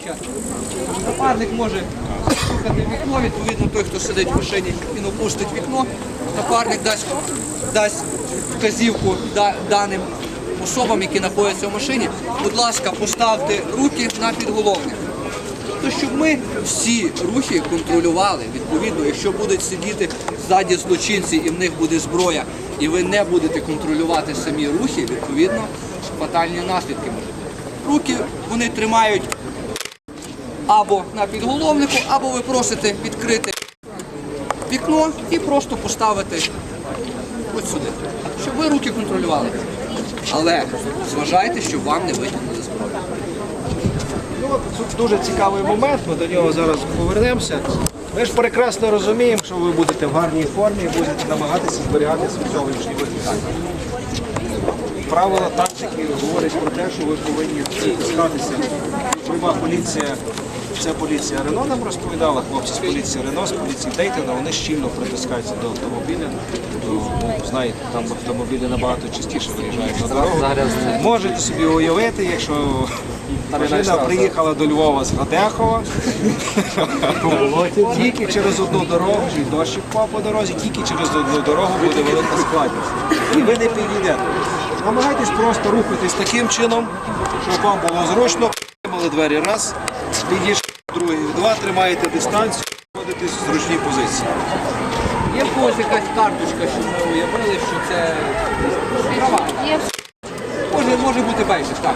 початку. Напарник може стукати вікно, відповідно той, хто сидить в машині, він опустить вікно, напарник дасть, дасть вказівку даним особам, які знаходяться в машині. Будь ласка, поставте руки на підголовник. Тобто, щоб ми всі рухи контролювали, відповідно, якщо будуть сидіти ззаді злочинці і в них буде зброя, і ви не будете контролювати самі рухи, відповідно, фатальні наслідки можуть бути. Руки вони тримають або на підголовнику, або ви просите відкрити вікно і просто поставити ось сюди, щоб ви руки контролювали. Але зважайте, щоб вам не витягнули зброю. Ну, дуже цікавий момент, ми до нього зараз повернемося. Ми ж прекрасно розуміємо, що ви будете в гарній формі і будете намагатися зберігати свій зовнішній вигляд. Правила тактики говорять про те, що ви повинні притискатися. Бойова поліція, це поліція Рено нам розповідала, хлопці з поліції Рено, з поліції Дейтона, вони щільно притискаються до автомобіля. До, ну, знаєте, там автомобілі набагато частіше виїжджають на дорогу. Можете собі уявити, якщо Машина приїхала до Львова з Радехова. Тільки через одну дорогу, і дощ впав по дорозі, тільки через одну дорогу буде велика складність. І ви не підійдете. Намагайтесь просто рухатись таким чином, щоб вам було зручно. Двері раз, підійшли другий, два, тримаєте дистанцію, знаходитесь в зручні позиції. Є в когось якась карточка, що ми уявили, що це права. Може, може бути бейджик, так.